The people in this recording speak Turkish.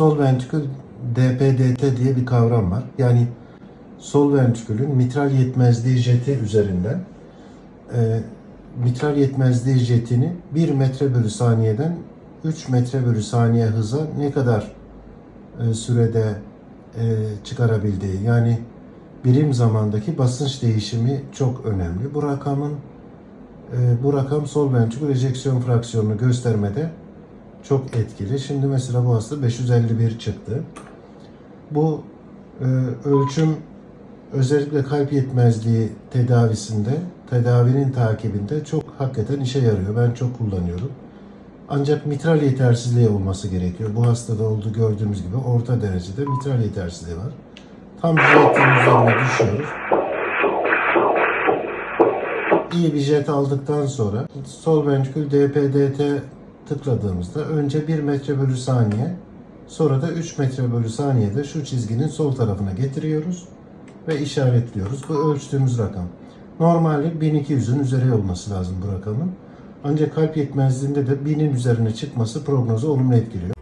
sol ventrikül DPDT diye bir kavram var. Yani sol ventrikülün mitral yetmezliği jeti üzerinden e, mitral yetmezliği jetini 1 metre bölü saniyeden 3 metre bölü saniye hıza ne kadar e, sürede e, çıkarabildiği yani birim zamandaki basınç değişimi çok önemli. Bu rakamın e, bu rakam sol ventrikül ejeksiyon fraksiyonunu göstermede çok etkili. Şimdi mesela bu hasta 551 çıktı. Bu e, ölçüm özellikle kalp yetmezliği tedavisinde, tedavinin takibinde çok hakikaten işe yarıyor. Ben çok kullanıyorum. Ancak mitral yetersizliği olması gerekiyor. Bu hastada olduğu gördüğümüz gibi orta derecede mitral yetersizliği var. Tam jetin üzerine düşüyoruz. İyi bir jet aldıktan sonra sol ventrikül DPDT tıkladığımızda önce 1 metre bölü saniye sonra da 3 metre bölü saniyede şu çizginin sol tarafına getiriyoruz ve işaretliyoruz. Bu ölçtüğümüz rakam. Normalde 1200'ün üzeri olması lazım bu rakamın. Ancak kalp yetmezliğinde de 1000'in üzerine çıkması prognozu olumlu etkiliyor.